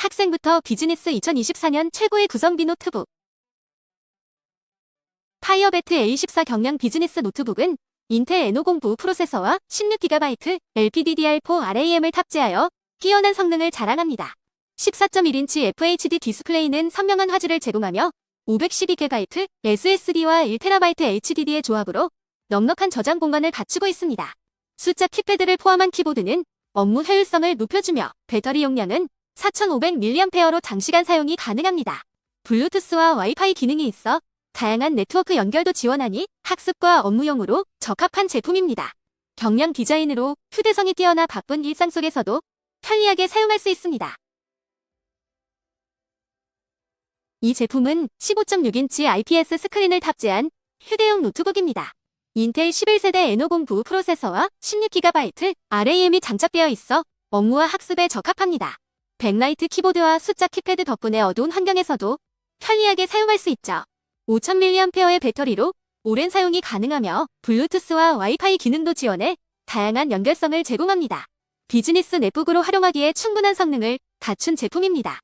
학생부터 비즈니스 2024년 최고의 구성비 노트북. 파이어베트 A14 경량 비즈니스 노트북은 인텔 N509 프로세서와 16GB LPDDR4 RAM을 tab재하여 뛰어난 성능을 자랑합니다. 14.1인치 FHD 디스플레이는 선명한 화질을 제공하며 512GB SSD와 1TB HDD의 조합으로 넉넉한 저장 공간을 갖추고 있습니다. 숫자 키패드를 포함한 키보드는 업무 효율성을 높여주며 배터리 용량은 4500mAh로 장시간 사용이 가능합니다. 블루투스와 와이파이 기능이 있어 다양한 네트워크 연결도 지원하니 학습과 업무용으로 적합한 제품입니다. 경량 디자인으로 휴대성이 뛰어나 바쁜 일상 속에서도 편리하게 사용할 수 있습니다. 이 제품은 15.6인치 IPS 스크린을 탑재한 휴대용 노트북입니다. 인텔 11세대 N509 프로세서와 16GB RAM이 장착되어 있어 업무와 학습에 적합합니다. 백라이트 키보드와 숫자 키패드 덕분에 어두운 환경에서도 편리하게 사용할 수 있죠. 5000mAh의 배터리로 오랜 사용이 가능하며 블루투스와 와이파이 기능도 지원해 다양한 연결성을 제공합니다. 비즈니스 넷북으로 활용하기에 충분한 성능을 갖춘 제품입니다.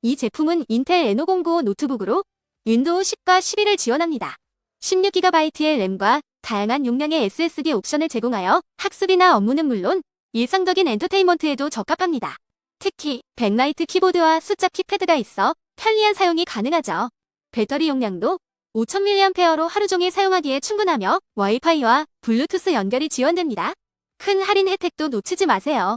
이 제품은 인텔 N5095 노트북으로 윈도우 10과 11을 지원합니다. 16GB의 램과 다양한 용량의 SSD 옵션을 제공하여 학습이나 업무는 물론 일상적인 엔터테인먼트에도 적합합니다. 특히 백라이트 키보드와 숫자 키패드가 있어 편리한 사용이 가능하죠. 배터리 용량도 5000mAh로 하루 종일 사용하기에 충분하며 와이파이와 블루투스 연결이 지원됩니다. 큰 할인 혜택도 놓치지 마세요.